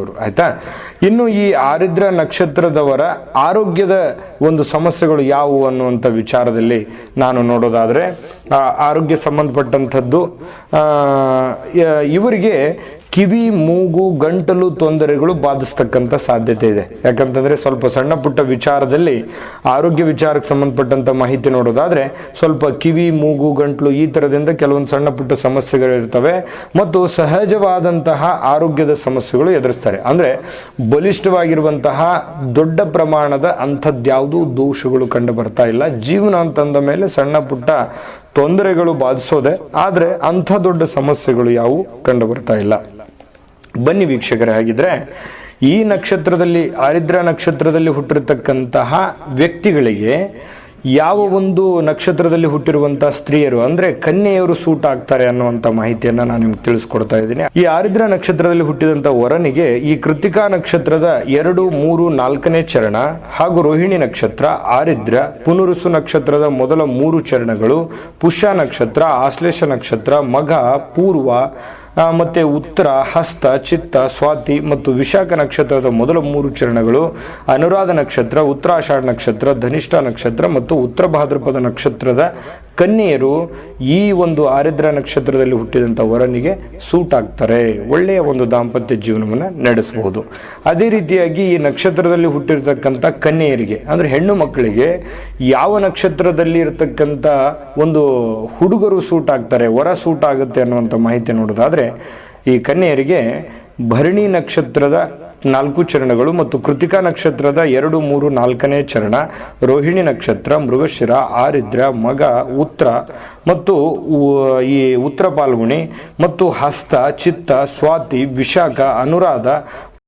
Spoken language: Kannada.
ನಕ್ಷತ್ರದವರು ಆಯ್ತಾ? ಇನ್ನು ಈ ಆರಿದ್ರ ನಕ್ಷತ್ರದವರ ಆರೋಗ್ಯದ ಒಂದು ಸಮಸ್ಯೆಗಳು ಯಾವುವು ಅನ್ನುವಂಥ ವಿಚಾರದಲ್ಲಿ ನಾನು ನೋಡೋದಾದ್ರೆ ಆರೋಗ್ಯ ಸಂಬಂಧಪಟ್ಟಂಥದ್ದು ಇವರಿಗೆ ಕಿವಿ, ಮೂಗು, ಗಂಟಲು ತೊಂದರೆಗಳು ಬಾಧಿಸ್ತಕ್ಕಂಥ ಸಾಧ್ಯತೆ ಇದೆ. ಯಾಕಂತಂದ್ರೆ ಸ್ವಲ್ಪ ಸಣ್ಣ ಪುಟ್ಟ ವಿಚಾರದಲ್ಲಿ, ಆರೋಗ್ಯ ವಿಚಾರಕ್ಕೆ ಸಂಬಂಧಪಟ್ಟಂತ ಮಾಹಿತಿ ನೋಡೋದಾದ್ರೆ, ಸ್ವಲ್ಪ ಕಿವಿ, ಮೂಗು, ಗಂಟಲು ಈ ತರದಿಂದ ಕೆಲವೊಂದು ಸಣ್ಣ ಪುಟ್ಟ ಸಮಸ್ಯೆಗಳಿರ್ತವೆ ಮತ್ತು ಸಹಜವಾದಂತಹ ಆರೋಗ್ಯದ ಸಮಸ್ಯೆಗಳು ಎದುರಿಸ್ತಾರೆ. ಅಂದ್ರೆ ಬಲಿಷ್ಠವಾಗಿರುವಂತಹ ದೊಡ್ಡ ಪ್ರಮಾಣದ ಅಂಥದ್ಯಾವುದೂ ದೋಷಗಳು ಕಂಡು ಬರ್ತಾ ಇಲ್ಲ. ಜೀವನ ಅಂತಂದ ಮೇಲೆ ಸಣ್ಣ ಪುಟ್ಟ ತೊಂದರೆಗಳು ಬಾಧಿಸೋದೆ, ಆದ್ರೆ ಅಂಥ ದೊಡ್ಡ ಸಮಸ್ಯೆಗಳು ಯಾವುವು ಕಂಡು ಬರ್ತಾ ಇಲ್ಲ. ಬನ್ನಿ ವೀಕ್ಷಕರೇ ಆಗಿದ್ರೆ ಈ ನಕ್ಷತ್ರದಲ್ಲಿ, ಆರಿದ್ರ ನಕ್ಷತ್ರದಲ್ಲಿ ಹುಟ್ಟಿರತಕ್ಕಂತಹ ವ್ಯಕ್ತಿಗಳಿಗೆ ಯಾವ ಒಂದು ನಕ್ಷತ್ರದಲ್ಲಿ ಹುಟ್ಟಿರುವಂತಹ ಸ್ತ್ರೀಯರು, ಅಂದ್ರೆ ಕನ್ಯೆಯವರು ಸೂಟ್ ಆಗ್ತಾರೆ ಅನ್ನುವಂತ ಮಾಹಿತಿಯನ್ನ ನಾನು ನಿಮ್ಗೆ ತಿಳಿಸ್ಕೊಡ್ತಾ ಇದ್ದೀನಿ. ಈ ಆರಿದ್ರ ನಕ್ಷತ್ರದಲ್ಲಿ ಹುಟ್ಟಿದಂತ ವರನಿಗೆ ಈ ಕೃತಿಕಾ ನಕ್ಷತ್ರದ ಎರಡು, ಮೂರು, ನಾಲ್ಕನೇ ಚರಣ ಹಾಗೂ ರೋಹಿಣಿ ನಕ್ಷತ್ರ, ಆರಿದ್ರ, ಪುನರುಸು ನಕ್ಷತ್ರದ ಮೊದಲ ಮೂರು ಚರಣಗಳು, ಪುಷ್ಯ ನಕ್ಷತ್ರ, ಆಶ್ಲೇಷ ನಕ್ಷತ್ರ ಮಗ ಪೂರ್ವ ಮತ್ತೆ ಉತ್ತರ, ಹಸ್ತ, ಚಿತ್ತ, ಸ್ವಾತಿ ಮತ್ತು ವಿಶಾಖ ನಕ್ಷತ್ರದ ಮೊದಲ ಮೂರು ಚರಣಗಳು, ಅನುರಾಧ ನಕ್ಷತ್ರ, ಉತ್ತರಾಷಾಢ ನಕ್ಷತ್ರ, ಧನಿಷ್ಠ ನಕ್ಷತ್ರ ಮತ್ತು ಉತ್ತರ ಭಾದ್ರಪದ ನಕ್ಷತ್ರದ ಕನ್ಯೆಯರು ಈ ಒಂದು ಆರಿದ್ರ ನಕ್ಷತ್ರದಲ್ಲಿ ಹುಟ್ಟಿದಂತ ವರನಿಗೆ ಸೂಟ್ ಆಗ್ತಾರೆ. ಒಳ್ಳೆಯ ಒಂದು ದಾಂಪತ್ಯ ಜೀವನವನ್ನು ನಡೆಸಬಹುದು ಅದೇ ರೀತಿಯಾಗಿ ಈ ನಕ್ಷತ್ರದಲ್ಲಿ ಹುಟ್ಟಿರ್ತಕ್ಕಂಥ ಕನ್ಯೆಯರಿಗೆ, ಅಂದ್ರೆ ಹೆಣ್ಣು ಮಕ್ಕಳಿಗೆ ಯಾವ ನಕ್ಷತ್ರದಲ್ಲಿ ಇರತಕ್ಕಂತ ಒಂದು ಹುಡುಗರು ಸೂಟ್ ಆಗ್ತಾರೆ, ವರ ಸೂಟ್ ಆಗುತ್ತೆ ಅನ್ನುವಂಥ ಮಾಹಿತಿ ನೋಡೋದಾದ್ರೆ ಈ ಕನ್ಯೆಯರಿಗೆ ಭರಣಿ ನಕ್ಷತ್ರದ ನಾಲ್ಕು ಚರಣಗಳು ಮತ್ತು ಕೃತಿಕಾ ನಕ್ಷತ್ರದ ಎರಡು, ಮೂರು, ನಾಲ್ಕನೇ ಚರಣ, ರೋಹಿಣಿ ನಕ್ಷತ್ರ, ಮೃಗಶಿರ, ಆರಿದ್ರ, ಮಗ ಉತ್ತರ ಮತ್ತು ಈ ಉತ್ತರ ಪಾಲ್ಗುಣಿ ಮತ್ತು ಹಸ್ತ, ಚಿತ್ತ, ಸ್ವಾತಿ, ವಿಶಾಖ, ಅನುರಾಧ